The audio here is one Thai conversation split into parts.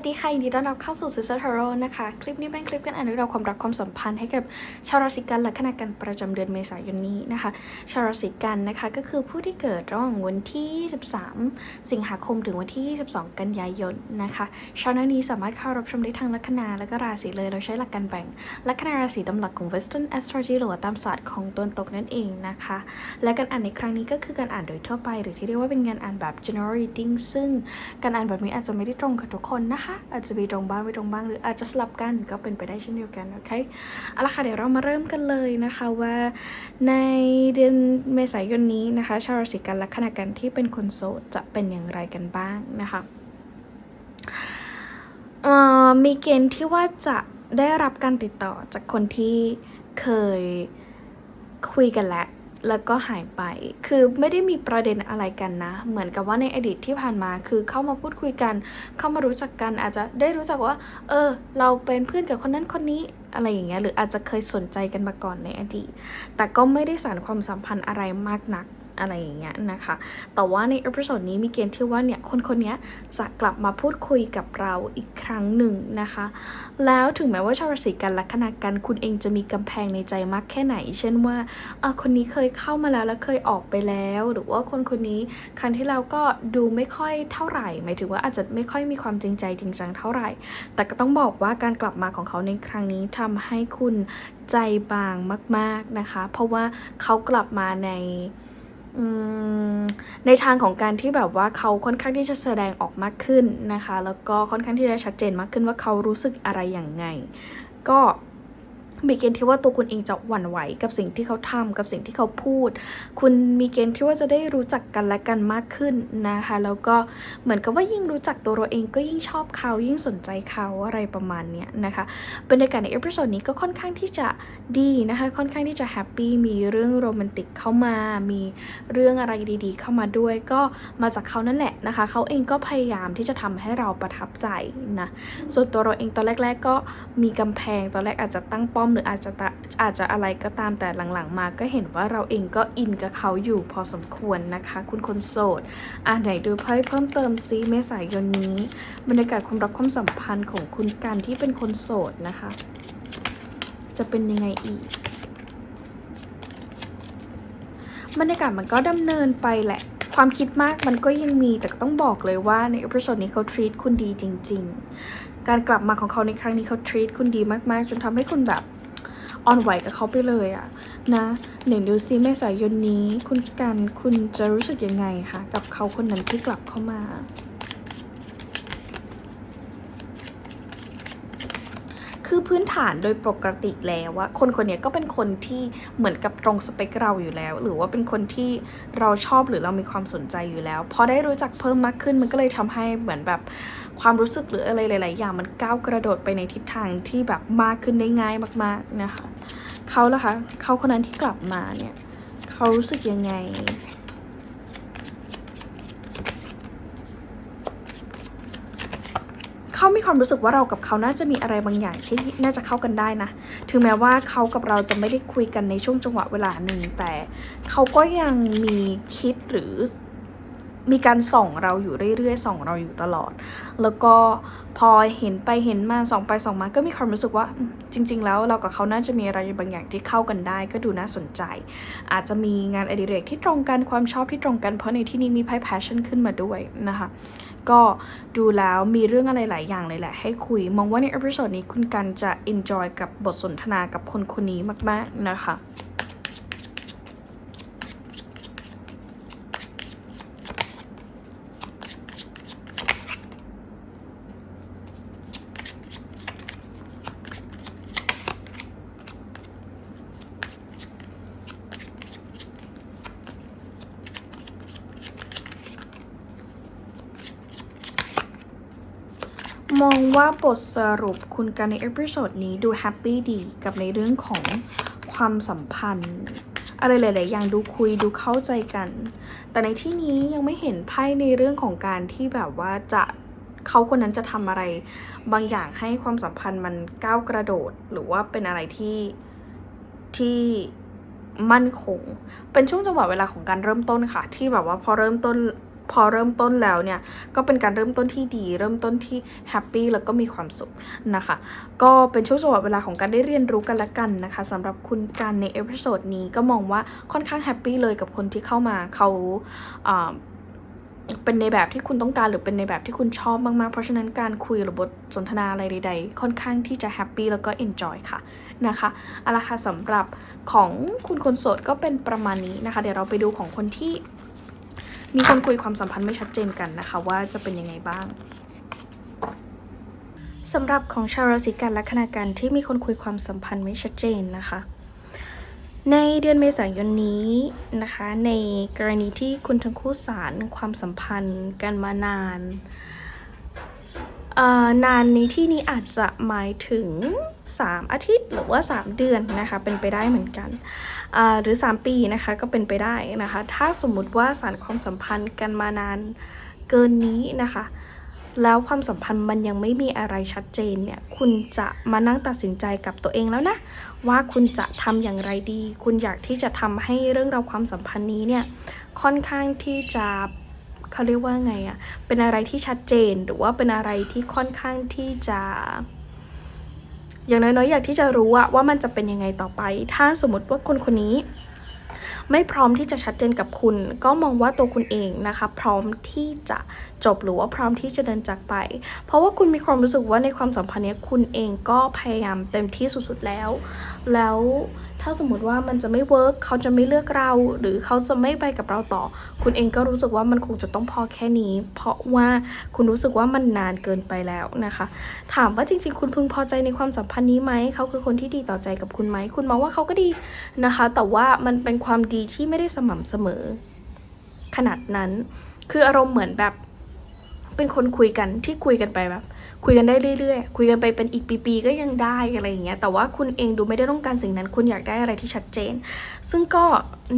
วัสดีค่ะยินดีต้อนรับเข้าสู่ Sister Tarot นะคะ คลิปนี้เป็นคลิปการอ่านเรื่องราวความรักความสัมพันธ์ให้กับชาวราศีกันและคณะกันประจำเดือนเมษายนนี้นะคะ ชาวราศีกันนะคะก็คือผู้ที่เกิดระหว่างวันที่23สิงหาคมถึงวันที่22กันยายนนะคะชาวนานี้สามารถเข้ารับชมได้ทางลัคนาและก็ราศีเลยเราใช้หลักการแบ่งลัคนาราศีตามหลักของ Western Astrology หรือว่าตามศาสตร์ของตะวันตกนั่นเองนะคะ และการอ่านในครั้งนี้ก็คือการอ่านโดยทั่วไป หรือที่เรียกว่าเป็นงานอ่านแบบ general reading ซึ่งการอ่านแบบนี้อาจจะไม่ได้ตรงกับทุกคนนะคะอาจจะมีตรงบ้างไม่ตรงบ้างหรืออาจจะสลับกันก็เป็นไปได้เช่นเดียวกันโอเคเอาละค่ะเดี๋ยวเรามาเริ่มกันเลยนะคะว่าในเดือนเมษายนนี้นะคะ ชาวราศีกันและคณะกันที่เป็นคนโสดจะเป็นอย่างไรกันบ้างนะคะมีเกณฑ์ที่ว่าจะได้รับการติดต่อจากคนที่เคยคุยกันแล้ว แล้วก็หายไป คือไม่ได้มีประเด็นอะไรกันนะ เหมือนกับว่าในอดีตที่ผ่านมา คือเข้ามาพูดคุยกัน เข้ามารู้จักกัน อาจจะได้รู้จักว่า เออ เราเป็นเพื่อนกับคนนั้นคนนี้ อะไรอย่างเงี้ย หรืออาจจะเคยสนใจกันมาก่อนในอดีต แต่ก็ไม่ได้สานความสัมพันธ์อะไรมากนัก อะไรอย่างเงี้ยนะคะ แต่ว่าในเอพิโซดนี้มีเกณฑ์ที่ว่าเนี่ยคนคนนี้จะกลับมาพูดคุยกับเราอีกครั้งหนึ่งนะคะ แล้วถึงแม้ว่าชาวราศีกันลัคนากันคุณเองจะมีกำแพงในใจมากแค่ไหน เช่นว่าเออคนนี้เคยเข้ามาแล้วแล้วเคยออกไปแล้ว หรือว่าคนคนนี้ครั้งที่แล้วก็ดูไม่ค่อยเท่าไหร่ หมายถึงว่าอาจจะไม่ค่อยมีความจริงใจจริงจังเท่าไหร่ แต่ก็ต้องบอกว่าการกลับมาของเขาในครั้งนี้ทำให้คุณใจบางมาก ๆนะคะ เพราะว่าเขากลับมาใน ในทางของการที่แบบว่าเขาค่อนข้างที่จะแสดงออกมากขึ้นนะคะ แล้วก็ค่อนข้างที่จะชัดเจนมากขึ้นว่าเขารู้สึกอะไรอย่างไง ก็ มีเกณฑ์ที่ว่าตัวคุณเองจะหวั่นไหวกับสิ่งที่เขาทำกับสิ่งที่เขาพูด คุณมีเกณฑ์ที่ว่าจะได้รู้จักกันและกันมากขึ้นนะคะ แล้วก็เหมือนกับว่ายิ่งรู้จักตัวเราเองก็ยิ่งชอบเขายิ่งสนใจเขาอะไรประมาณเนี้ยนะคะบรรยากาศในเอพิโซดนี้ก็ค่อนข้างที่จะดีนะคะ ค่อนข้างที่จะแฮปปี้มีเรื่องโรแมนติกเข้ามา มีเรื่องอะไรดีๆ เข้ามาด้วย ก็มาจากเขานั่นแหละนะคะ เขาเองก็พยายามที่จะทำให้เราประทับใจนะส่วนตัวเราเองตอนแรก ๆ ก็มีกำแพงตอนแรกอาจจะตั้งป้อมหรืออาจจะอาจจะอะไรก็ตามแต่หลังๆ มาก็เห็นว่าเราเองก็อินกับเขาอยู่พอสมควรนะคะ คุณคนโสดอ่าไหนดูไพ่เพิ่มเติมซิเมษายนนี้ บรรยากาศความรักความสัมพันธ์ของคุณกันที่เป็นคนโสดนะคะ จะเป็นยังไงอีกบรรยากาศมันก็ดำเนินไปแหละ ความคิดมากมันก็ยังมีแต่ต้องบอกเลยว่าในเอพิโซดนี้เขา treat คุณดีจริง ๆ การกลับมาของเขาในครั้งนี้เขา treat คุณดีมากๆ จนทำให้คุณแบบ อ่อนไหวกับเขาไปเลยอะนะไหนดูซิเมษายนนี้ คุณกันคุณจะรู้สึกยังไงคะกับเขาคนนั้นที่กลับเข้ามา คือพื้นฐานโดยปกติแล้วว่าคนคนนี้ก็เป็นคนที่เหมือนกับตรงสเปคเราอยู่แล้ว หรือว่าเป็นคนที่เราชอบหรือเรามีความสนใจอยู่แล้วพอได้รู้จักเพิ่มมากขึ้นมันก็เลยทำให้เหมือนแบบ ความรู้สึกหรืออะไรหลาย ๆ อย่างมันก้าวกระโดดไปในทิศทางที่แบบมากขึ้นได้ง่ายมาก ๆ นะคะเขาล่ะคะเขาคนนั้นที่กลับมาเนี่ยเขารู้สึกยังไงเขามีความรู้สึกว่าเรากับเขาน่าจะมีอะไรบางอย่างที่น่าจะเข้ากันได้นะ ถึงแม้ว่าเขากับเราจะไม่ได้คุยกันในช่วงจังหวะเวลาหนึ่งแต่เขาก็ยังมีคิดหรือ มีการส่องเราอยู่เรื่อยๆส่องเราอยู่ตลอด แล้วก็พอเห็นไปเห็นมาส่องไปส่องมาก็มีความรู้สึกว่าจริง ๆ แล้วเรากับเขาน่าจะมีอะไรบางอย่างที่เข้ากันได้ ก็ดูน่าสนใจ อาจจะมีงานอดิเรกที่ตรงกันความชอบที่ตรงกันเพราะในที่นี้มีไพ่ passion ขึ้นมาด้วยนะคะก็ดูแล้วมีเรื่องอะไรหลายอย่างเลยแหละ ให้คุย มองว่าในเอพิโซดนี้คุณกันจะ enjoy กับบทสนทนากับคนคนนี้มาก ๆ นะคะ มองว่าบทสรุปคุณกันในเอพิโซดนี้ดูแฮปปี้ดีกับในเรื่องของความสัมพันธ์ อะไรหลาย ๆ อย่างดูคุยดูเข้าใจกัน แต่ในที่นี้ยังไม่เห็นไพ่ในเรื่องของการที่แบบว่าจะเขาคนนั้นจะทำอะไร บางอย่างให้ความสัมพันธ์มันก้าวกระโดด หรือว่าเป็นอะไรที่ที่มั่นคง เป็นช่วงจังหวะเวลาของการเริ่มต้นค่ะ ที่แบบว่าพอเริ่มต้น พอเริ่มต้นแล้วเนี่ย ก็เป็นการเริ่มต้นที่ดี เริ่มต้นที่แฮปปี้แล้วก็มีความสุขนะคะ ก็เป็นช่วงจังหวะเวลาของการได้เรียนรู้กันละกันนะคะสำหรับคุณกันในเอพิโซดนี้ก็มองว่าค่อนข้างแฮปปี้เลยกับคนที่เข้ามาเขาอ่าเป็นในแบบที่คุณต้องการหรือเป็นในแบบที่คุณชอบมากๆ เพราะฉะนั้นการคุยหรือบทสนทนาอะไรใดๆ ค่อนข้างที่จะแฮปปี้แล้วก็เอนจอยค่ะนะคะเอาละค่ะสำหรับของคุณคนโสดก็เป็นประมาณนี้นะคะ เดี๋ยวเราไปดูของคนที่ มีคนคุยความสัมพันธ์ไม่ชัดเจนกันนะคะ ว่าจะเป็นยังไงบ้างสำหรับของชาวราศีกันและคณาการที่มีคนคุยความสัมพันธ์ไม่ชัดเจนนะคะ ในเดือนเมษายนนี้นะคะ ในกรณีที่คุณทั้งคู่สารความสัมพันธ์กันมานาน นานในที่นี้อาจจะหมายถึง 3 อาทิตย์หรือว่า 3 เดือนนะคะเป็นไปได้เหมือนกัน หรือ 3 ปีนะคะก็เป็นไปได้นะคะ ถ้าสมมุติว่าสารความสัมพันธ์กันมานานเกินนี้นะคะ แล้วความสัมพันธ์มันยังไม่มีอะไรชัดเจนเนี่ย คุณจะมานั่งตัดสินใจกับตัวเองแล้วนะ ว่าคุณจะทำอย่างไรดี คุณอยากที่จะทำให้เรื่องราวความสัมพันธ์นี้เนี่ยค่อนข้างที่จะ เขาเรียกว่าไงอะเป็นอะไรที่ชัดเจนหรือว่าเป็นอะไรที่ค่อนข้างที่จะ อย่างน้อยๆอยากที่จะรู้อะว่ามันจะเป็นยังไงต่อไป ถ้าสมมติว่าคนคนนี้ ไม่พร้อมที่จะชัดเจนกับคุณ ก็มองว่าตัวคุณเองนะคะ พร้อมที่จะจบหรือว่าพร้อมที่จะเดินจากไป เพราะว่าคุณมีความรู้สึกว่าในความสัมพันธ์นี้คุณเองก็พยายามเต็มที่สุดๆแล้ว แล้ว ถ้าสมมติว่ามันจะไม่เวิร์กเขาจะไม่เลือกเรา หรือเขาจะไม่ไปกับเราต่อ คุณเองก็รู้สึกว่ามันคงจะต้องพอแค่นี้ เพราะว่าคุณรู้สึกว่ามันนานเกินไปแล้วนะคะ ถามว่าจริง ๆ คุณพึงพอใจในความสัมพันธ์นี้ไหมเขาคือคนที่ดีต่อใจกับคุณไหมคุณมองว่าเขาก็ดีนะคะ แต่ว่ามันเป็นความดีที่ไม่ได้สม่ำเสมอ ขนาดนั้น คืออารมณ์เหมือนแบบ เป็นคนคุยกันที่คุยกันไปแบบ คุยกันได้เรื่อยๆ คุยกันไปเป็นอีกปีๆก็ยังได้อะไรอย่างเงี้ยแต่ว่าคุณเองดูไม่ได้ต้องการสิ่งนั้น คุณอยากได้อะไรที่ชัดเจน ซึ่งก็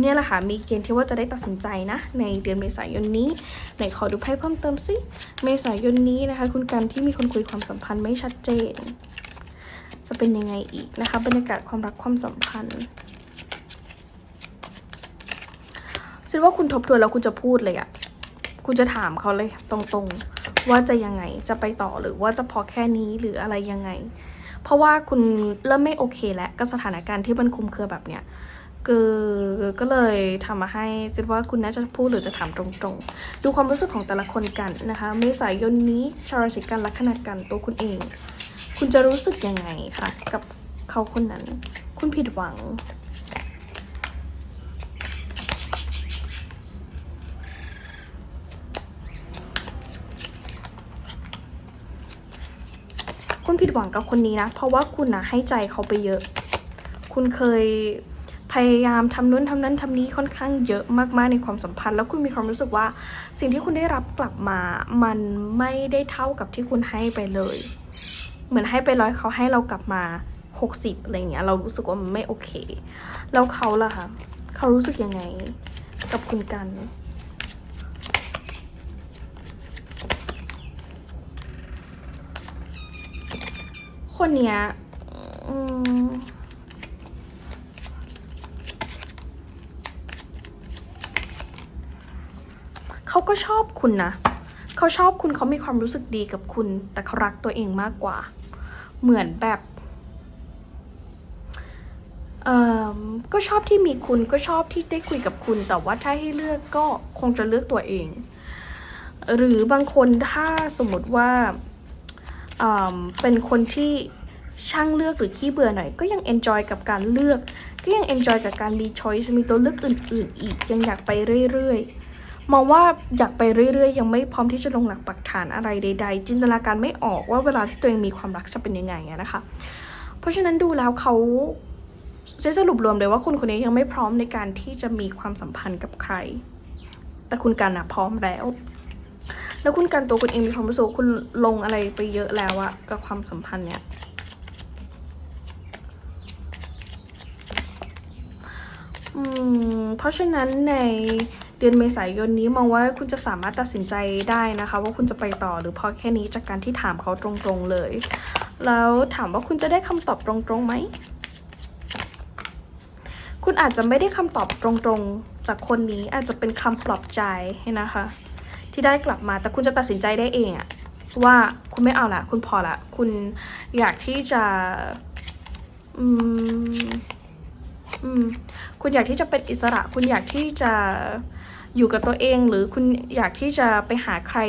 เนี่ยแหละค่ะมีเกณฑ์ที่ว่าจะได้ตัดสินใจนะ ในเดือนเมษายนนี้ไหนขอดูไพ่เพิ่มเติมสิเมษายนนี้นะคะ คุณการที่มีคนคุยความสัมพันธ์ไม่ชัดเจน จะเป็นยังไงอีกนะคะ บรรยากาศความรักความสัมพันธ์คิดว่าคุณทบทวนแล้วคุณจะพูดเลยอะคุณจะถามเขาเลยตรงๆ ว่าจะยังไงจะไปต่อหรือว่าจะพอแค่นี้หรืออะไรยังไง เพราะว่าคุณเริ่มไม่โอเคแล้วกับสถานการณ์ที่มันคุมเครือแบบเนี้ยก็ก็เลยทำมาให้คิดว่าคุณน่าจะพูดหรือจะถามตรงๆ ดูความรู้สึกของแต่ละคนกันนะคะ เมษายนนี้ชาวราศีกันลัคนากันตัวคุณเอง คุณจะรู้สึกยังไงคะกับเขาคนนั้น คุณผิดหวัง คุณผิดหวังกับคนนี้นะ เพราะว่าคุณนะให้ใจเขาไปเยอะ คุณเคยพยายามทำนู้นทำนั้นทำนี้ค่อนข้างเยอะมากๆในความสัมพันธ์ แล้วคุณมีความรู้สึกว่า สิ่งที่คุณได้รับกลับมา มันไม่ได้เท่ากับที่คุณให้ไปเลย เหมือนให้ไปร้อยเขาให้เรากลับมาหกสิบอะไรเงี้ยเรารู้สึกว่ามันไม่โอเค แล้วเขาล่ะคะเขารู้สึกยังไงกับคุณกัน คนเนี้ยเขาก็ชอบคุณนะ เขาชอบคุณเขามีความรู้สึกดีกับคุณ แต่เขารักตัวเองมากกว่า เหมือนแบบเอ่อก็ชอบที่มีคุณก็ชอบที่ได้คุยกับคุณ แต่ว่าถ้าให้เลือกก็คงจะเลือกตัวเอง หรือบางคนถ้าสมมติว่า เป็นคนที่ช่างเลือกหรือขี้เบื่อหน่อย ก็ยัง enjoy กับการเลือก ก็ยัง enjoy กับการมี choice มีตัวเลือกอื่น ๆ อีกยังอยากไปเรื่อยๆมองว่าอยากไปเรื่อย ๆ ยังไม่พร้อมที่จะลงหลักปักฐานอะไรใด ๆ จินตนาการไม่ออกว่าเวลาที่ตัวเองมีความรักจะเป็นยังไงนะคะ เพราะฉะนั้นดูแล้วเขาจะสรุปรวมเลยว่าคนคนนี้ยังไม่พร้อมในการที่จะมีความสัมพันธ์กับใคร แต่คุณกันอะพร้อมแล้ว แล้วคุณกันตัวคุณเองมีความรู้สึกคุณลงอะไรไปเยอะแล้วอะกับความสัมพันธ์เนี้ยอืมเพราะฉะนั้นในเดือนเมษายนนี้มองว่าคุณจะสามารถตัดสินใจได้นะคะ ว่าคุณจะไปต่อหรือพอแค่นี้จากการที่ถามเขาตรงๆเลย แล้วถามว่าคุณจะได้คำตอบตรงๆไหมคุณอาจจะไม่ได้คำตอบตรงๆ จากคนนี้อาจจะเป็นคำปลอบใจนะคะ ที่ได้กลับมา แต่คุณจะตัดสินใจได้เองอะว่าคุณไม่เอาละคุณพอละ คุณอยากที่จะอืมอืมคุณอยากที่จะเป็นอิสระ คุณอยากที่จะ อยู่กับตัวเองหรือคุณอยากที่จะไปหาใคร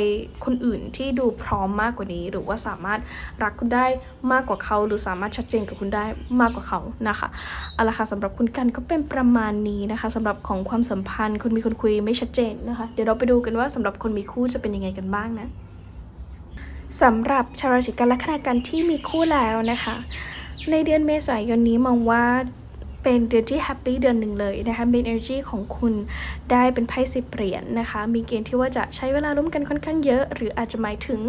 คนอื่นที่ดูพร้อมมากกว่านี้ หรือว่าสามารถรักคุณได้มากกว่าเขา หรือสามารถชัดเจนกับคุณได้มากกว่าเขานะคะเอาละค่ะสำหรับคุณกันก็เป็นประมาณนี้นะคะสำหรับของความสัมพันธ์คุณมีคนคุยไม่ชัดเจนนะคะ เดี๋ยวเราไปดูกันว่าสำหรับคนมีคู่จะเป็นยังไงกันบ้างนะสำหรับชาวราศีกันและคณะกันที่มีคู่แล้วนะคะ ในเดือนเมษายนนี้มองว่า เป็นเดือนที่แฮปปี้เดือนหนึ่งเลยนะคะเป็นอร์จีของคุณได้เป็นไพ่สิบเหรียญนะคะ มีเกณฑ์ที่ว่าจะใช้เวลาร่วมกันค่อนข้างเยอะ หรืออาจจะหมายถึง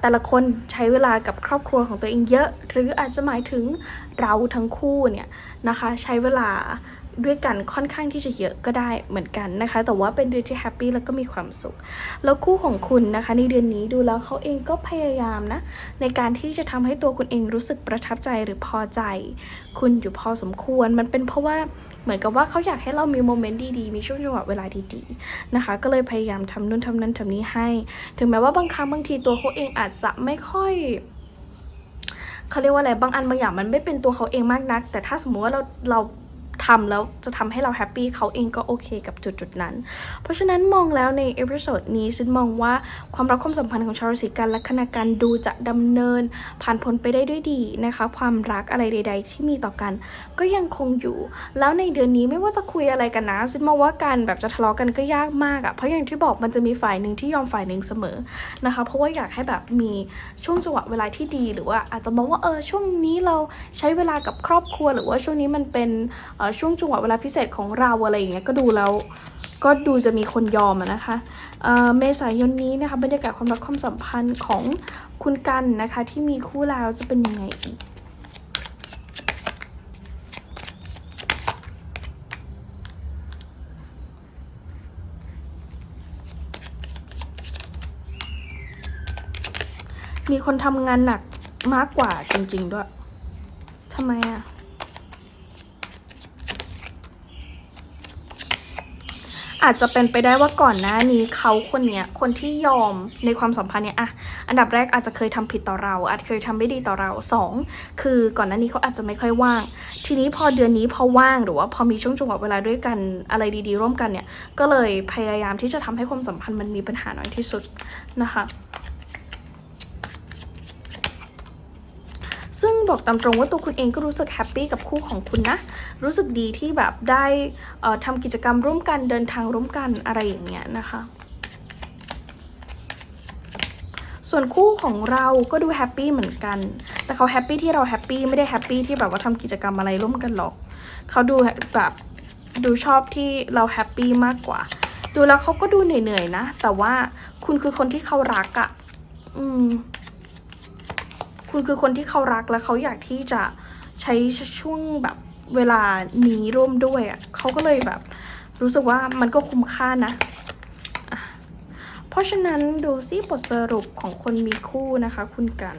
แต่ละคนใช้เวลากับครอบครัวของตัวเองเยอะ หรืออาจจะหมายถึงเราทั้งคู่เนี่ยนะคะใช้เวลา ด้วยกันค่อนข้างที่จะเยอะก็ได้เหมือนกันนะคะ แต่ว่าเป็นเดือนที่แฮปปี้แล้วก็มีความสุข แล้วคู่ของคุณนะคะ ในเดือนนี้ดูแล้วเขาเองก็พยายามนะ ในการที่จะทำให้ตัวคุณเองรู้สึกประทับใจหรือพอใจ คุณอยู่พอสมควรมันเป็นเพราะว่าเหมือนกับว่าเขาอยากให้เรามีโมเมนต์ดีๆ มีช่วงจังหวะเวลาดีๆนะคะ ก็เลยพยายามทำนู่นทำนั้นทำนี้ให้ ถึงแม้ว่าบางครั้งบางทีตัวเขาเองอาจจะไม่ค่อยเขาเรียกว่าอะไรบางอันบางอย่างมันไม่เป็นตัวเขาเองมากนัก แต่ถ้าสมมติว่าเราเรา ทำแล้วจะทำให้เราแฮปปี้เขาเองก็โอเคกับจุดจุดนั้น เพราะฉะนั้นมองแล้วในเอพิโซดนี้ฉันมองว่าความรักความสัมพันธ์ของชาวราศีกันและคณะกันดูจะดำเนิน ผ่านพ้นไปได้ด้วยดีนะคะ ความรักอะไรใด ๆ ที่มีต่อกัน ก็ยังคงอยู่ แล้วในเดือนนี้ไม่ว่าจะคุยอะไรกันนะฉันมองว่าการแบบจะทะเลาะกันก็ยากมากอะ่ะเพราะอย่างที่บอกมันจะมีฝ่ายหนึ่งที่ยอมฝ่ายหนึ่งเสมอนะคะ เพราะว่าอยากให้แบบมีช่วงจังหวะเวลาที่ดีหรือว่าอาจจะมองว่าเออช่วงนี้เราใช้เวลากับครอบครัว หรือว่าช่วงนี้มันเป็นเช่วงจังหวะเวลาพิเศษของเราอะไรอย่างเงี้ยก็ดูแล้วก็ดูจะมีคนยอมนะคะเเมษายนนี้นะคะบรรยากาศความรักความสัมพันธ์ของคุณกันนะคะ ที่มีคู่แล้วจะเป็นยังไงอีกมีคนทำงานหนักมากกว่าจริง ๆ ด้วย ทำไมอะ อาจจะเป็นไปได้ว่าก่อนหน้านี้เขาคนเนี้ยคนที่ยอมในความสัมพันธ์เนี่ยอะอันดับแรกอาจจะเคยทำผิดต่อเรา อาจเคยทำไม่ดีต่อเราสองคือก่อนหน้านี้เขาอาจจะไม่ค่อยว่าง ทีนี้พอเดือนนี้พอว่างหรือว่าพอมีช่วงจังหวะเวลาด้วยกันอะไรดี ๆ ร่วมกันเนี่ยก็เลยพยายามที่จะทำให้ความสัมพันธ์มันมีปัญหาน้อยที่สุดนะคะ ซึ่ง บอกตามตรงว่าตัวคุณเองก็รู้สึกแฮปปี้กับคู่ของคุณนะ รู้สึกดีที่แบบได้ทำกิจกรรมร่วมกันเดินทางร่วมกันอะไรอย่างเงี้ยนะคะ ส่วนคู่ของเราก็ดูแฮปปี้เหมือนกัน แต่เขาแฮปปี้ที่เราแฮปปี้ไม่ได้แฮปปี้ที่แบบว่าทำกิจกรรมอะไรร่วมกันหรอก เขาดูแบบดูชอบที่เราแฮปปี้มากกว่า ดูแล้วเขาก็ดูเหนื่อยๆนะ แต่ว่าคุณคือคนที่เขารักอะ่ะ อืม คุณคือคนที่เขารักและเขาอยากที่จะใช้ช่วงแบบเวลานี้ร่วมด้วยอะ่ะเขาก็เลยแบบ รู้สึกว่ามันก็คุ้มค่านะอะเพราะฉะนั้นดูซิบทสรุปของคนมีคู่นะคะ คุณกัน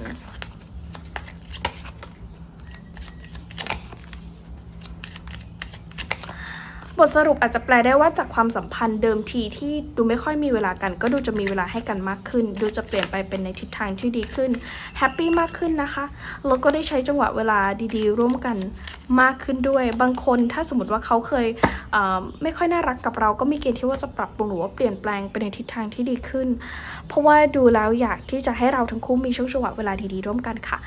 บทสรุปอาจจะแปลได้ว่าจากความสัมพันธ์เดิมทีที่ดูไม่ค่อยมีเวลากัน ก็ดูจะมีเวลาให้กันมากขึ้น ดูจะเปลี่ยนไปเป็นในทิศทางที่ดีขึ้นแฮปปี้มากขึ้นนะคะแล้วก็ได้ใช้จังหวะเวลาดีๆ ร่วมกันมากขึ้นด้วย บางคนถ้าสมมติว่าเขาเคยเไม่ค่อยน่ารักกับเราก็มีเกณฑ์ที่ว่าจะปรับปรุงหรือว่าเปลี่ยนแปลงไปในทิศทางที่ดีขึ้น เพราะว่าดูแล้วอยากที่จะให้เราทั้งคู่มีช่วงจังหวะเวลาดีๆร่วมกันค่ะ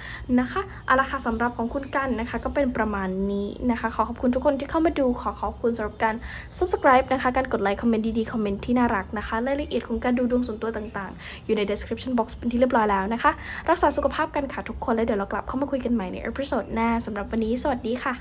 นะคะเอาละค่ะสำหรับของคุณกันนะคะ ก็เป็นประมาณนี้นะคะ ขอขอบคุณทุกคนที่เข้ามาดูขอขอบคุณสำหรับการ subscribe นะคะ การกดไลค์คอมเมนต์ดีๆคอมเมนต์ที่น่ารักนะคะรายละเอียดของการดูดวงส่วนตัวต่างๆ อยู่ใน description box เป็นที่เรียบร้อยแล้วนะคะ รักษาสุขภาพกันค่ะทุกคนแล้วเดี๋ยวเรากลับเข้ามาคุยกันใหม่ในเอพิโซดหน้าสำหรับวันนี้สวัสดีค่ะ